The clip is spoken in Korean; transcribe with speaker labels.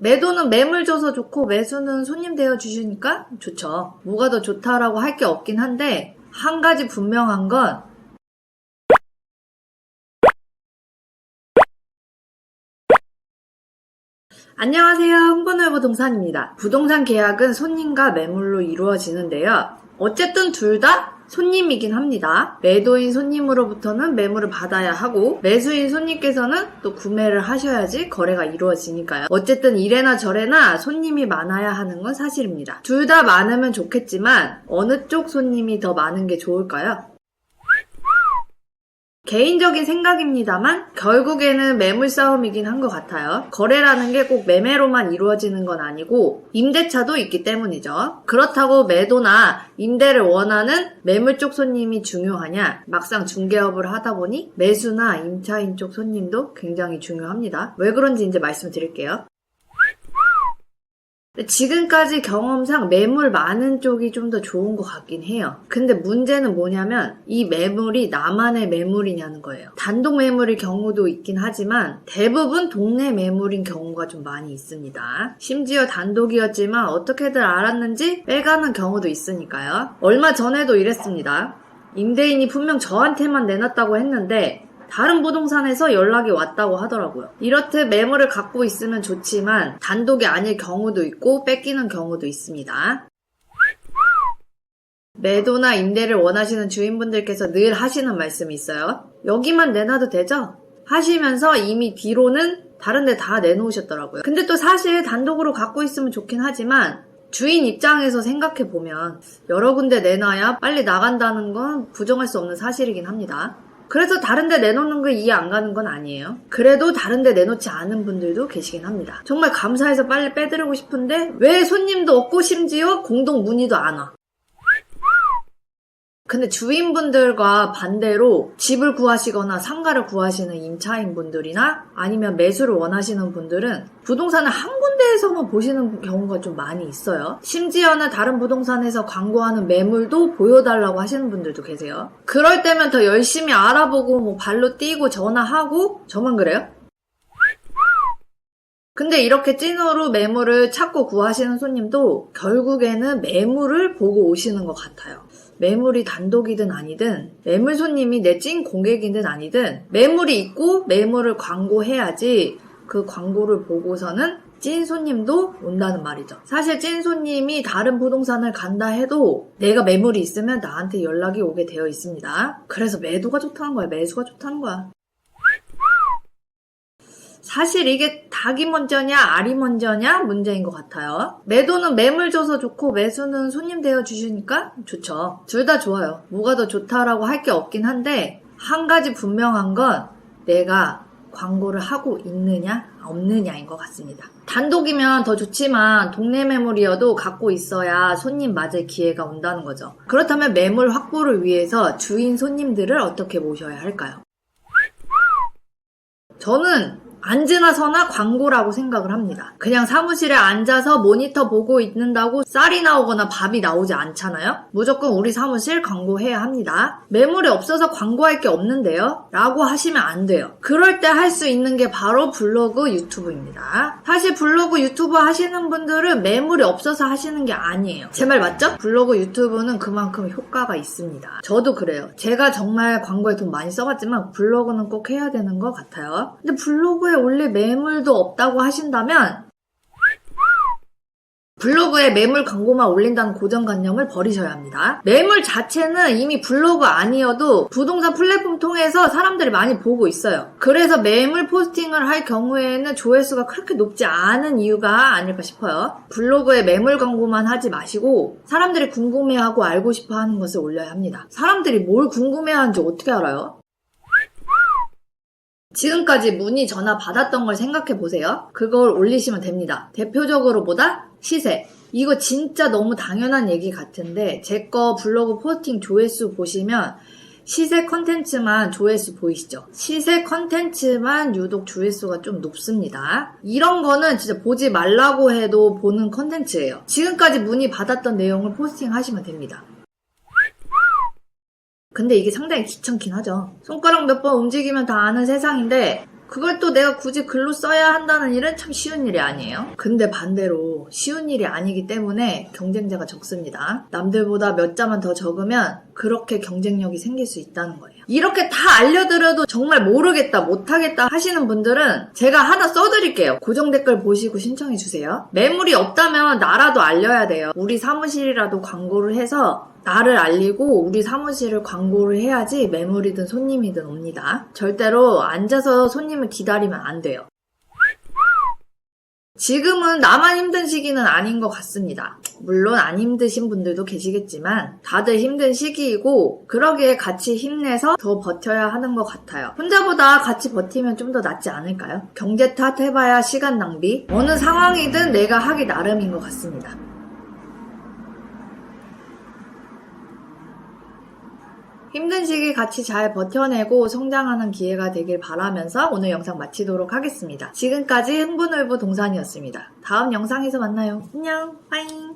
Speaker 1: 매도는 매물 줘서 좋고 매수는 손님 되어 주시니까 좋죠. 뭐가 더 좋다라고 할 게 없긴 한데 한 가지 분명한 건 안녕하세요. 흥분월보 동산입니다. 부동산 계약은 손님과 매물로 이루어지는데요. 어쨌든 둘 다 손님이긴 합니다. 매도인 손님으로부터는 매물을 받아야 하고 매수인 손님께서는 또 구매를 하셔야지 거래가 이루어지니까요. 어쨌든 이래나 저래나 손님이 많아야 하는 건 사실입니다. 둘 다 많으면 좋겠지만 어느 쪽 손님이 더 많은 게 좋을까요? 개인적인 생각입니다만 결국에는 매물 싸움이긴 한 것 같아요. 거래라는 게 꼭 매매로만 이루어지는 건 아니고 임대차도 있기 때문이죠. 그렇다고 매도나 임대를 원하는 매물 쪽 손님이 중요하냐? 막상 중개업을 하다 보니 매수나 임차인 쪽 손님도 굉장히 중요합니다. 왜 그런지 이제 말씀드릴게요. 지금까지 경험상 매물 많은 쪽이 좀 더 좋은 것 같긴 해요. 근데 문제는 뭐냐면 이 매물이 나만의 매물이냐는 거예요. 단독 매물일 경우도 있긴 하지만 대부분 동네 매물인 경우가 좀 많이 있습니다. 심지어 단독이었지만 어떻게들 알았는지 빼가는 경우도 있으니까요. 얼마 전에도 이랬습니다. 임대인이 분명 저한테만 내놨다고 했는데 다른 부동산에서 연락이 왔다고 하더라고요. 이렇듯 매물을 갖고 있으면 좋지만 단독이 아닐 경우도 있고 뺏기는 경우도 있습니다. 매도나 임대를 원하시는 주인분들께서 늘 하시는 말씀이 있어요. 여기만 내놔도 되죠? 하시면서 이미 뒤로는 다른 데 다 내놓으셨더라고요. 근데 또 사실 단독으로 갖고 있으면 좋긴 하지만 주인 입장에서 생각해 보면 여러 군데 내놔야 빨리 나간다는 건 부정할 수 없는 사실이긴 합니다. 그래서 다른 데 내놓는 거 이해 안 가는 건 아니에요. 그래도 다른 데 내놓지 않은 분들도 계시긴 합니다. 정말 감사해서 빨리 빼드리고 싶은데 왜 손님도 없고 심지어 공동 문의도 안 와. 근데 주인분들과 반대로 집을 구하시거나 상가를 구하시는 임차인분들이나 아니면 매수를 원하시는 분들은 부동산을 한 군데에서만 보시는 경우가 좀 많이 있어요. 심지어는 다른 부동산에서 광고하는 매물도 보여달라고 하시는 분들도 계세요. 그럴 때면 더 열심히 알아보고 뭐 발로 뛰고 전화하고 저만 그래요? 근데 이렇게 찐으로 매물을 찾고 구하시는 손님도 결국에는 매물을 보고 오시는 것 같아요. 매물이 단독이든 아니든 매물 손님이 내 찐 고객이든 아니든 매물이 있고 매물을 광고해야지 그 광고를 보고서는 찐 손님도 온다는 말이죠. 사실 찐 손님이 다른 부동산을 간다 해도 내가 매물이 있으면 나한테 연락이 오게 되어 있습니다. 그래서 매도가 좋다는 거야. 매수가 좋다는 거야. 사실 이게 닭이 먼저냐 알이 먼저냐 문제인 것 같아요. 매도는 매물 줘서 좋고 매수는 손님 되어 주시니까 좋죠. 둘 다 좋아요. 뭐가 더 좋다라고 할 게 없긴 한데 한 가지 분명한 건 내가 광고를 하고 있느냐 없느냐인 것 같습니다. 단독이면 더 좋지만 동네 매물이어도 갖고 있어야 손님 맞을 기회가 온다는 거죠. 그렇다면 매물 확보를 위해서 주인 손님들을 어떻게 모셔야 할까요? 저는 앉으나 서나 광고라고 생각을 합니다. 그냥 사무실에 앉아서 모니터 보고 있는다고 쌀이 나오거나 밥이 나오지 않잖아요? 무조건 우리 사무실 광고해야 합니다. 매물이 없어서 광고할 게 없는데요? 라고 하시면 안 돼요. 그럴 때 할 수 있는 게 바로 블로그 유튜브입니다. 사실 블로그 유튜브 하시는 분들은 매물이 없어서 하시는 게 아니에요. 제 말 맞죠? 블로그 유튜브는 그만큼 효과가 있습니다. 저도 그래요. 제가 정말 광고에 돈 많이 써봤지만 블로그는 꼭 해야 되는 것 같아요. 근데 블로그 에 원래 매물도 없다고 하신다면 블로그에 매물 광고만 올린다는 고정관념을 버리셔야 합니다. 매물 자체는 이미 블로그 아니어도 부동산 플랫폼 통해서 사람들이 많이 보고 있어요. 그래서 매물 포스팅을 할 경우에는 조회수가 그렇게 높지 않은 이유가 아닐까 싶어요. 블로그에 매물 광고만 하지 마시고 사람들이 궁금해하고 알고 싶어 하는 것을 올려야 합니다. 사람들이 뭘 궁금해하는지 어떻게 알아요? 지금까지 문의 전화 받았던 걸 생각해 보세요. 그걸 올리시면 됩니다. 대표적으로 보다 시세. 이거 진짜 너무 당연한 얘기 같은데 제 거 블로그 포스팅 조회수 보시면 시세 컨텐츠만 조회수 보이시죠? 시세 컨텐츠만 유독 조회수가 좀 높습니다. 이런 거는 진짜 보지 말라고 해도 보는 컨텐츠예요. 지금까지 문의 받았던 내용을 포스팅 하시면 됩니다. 근데 이게 상당히 귀찮긴 하죠. 손가락 몇 번 움직이면 다 아는 세상인데 그걸 또 내가 굳이 글로 써야 한다는 일은 참 쉬운 일이 아니에요. 근데 반대로 쉬운 일이 아니기 때문에 경쟁자가 적습니다. 남들보다 몇 자만 더 적으면 그렇게 경쟁력이 생길 수 있다는 거예요. 이렇게 다 알려드려도 정말 모르겠다, 못하겠다 하시는 분들은 제가 하나 써드릴게요. 고정 댓글 보시고 신청해주세요. 매물이 없다면 나라도 알려야 돼요. 우리 사무실이라도 광고를 해서 나를 알리고 우리 사무실을 광고를 해야지 매물이든 손님이든 옵니다. 절대로 앉아서 손님을 기다리면 안 돼요. 지금은 나만 힘든 시기는 아닌 것 같습니다. 물론 안 힘드신 분들도 계시겠지만 다들 힘든 시기이고 그러기에 같이 힘내서 더 버텨야 하는 것 같아요. 혼자보다 같이 버티면 좀 더 낫지 않을까요? 경제 탓 해봐야 시간 낭비. 어느 상황이든 내가 하기 나름인 것 같습니다. 힘든 시기 같이 잘 버텨내고 성장하는 기회가 되길 바라면서 오늘 영상 마치도록 하겠습니다. 지금까지 흥분울부 동산이었습니다. 다음 영상에서 만나요. 안녕. 빠잉.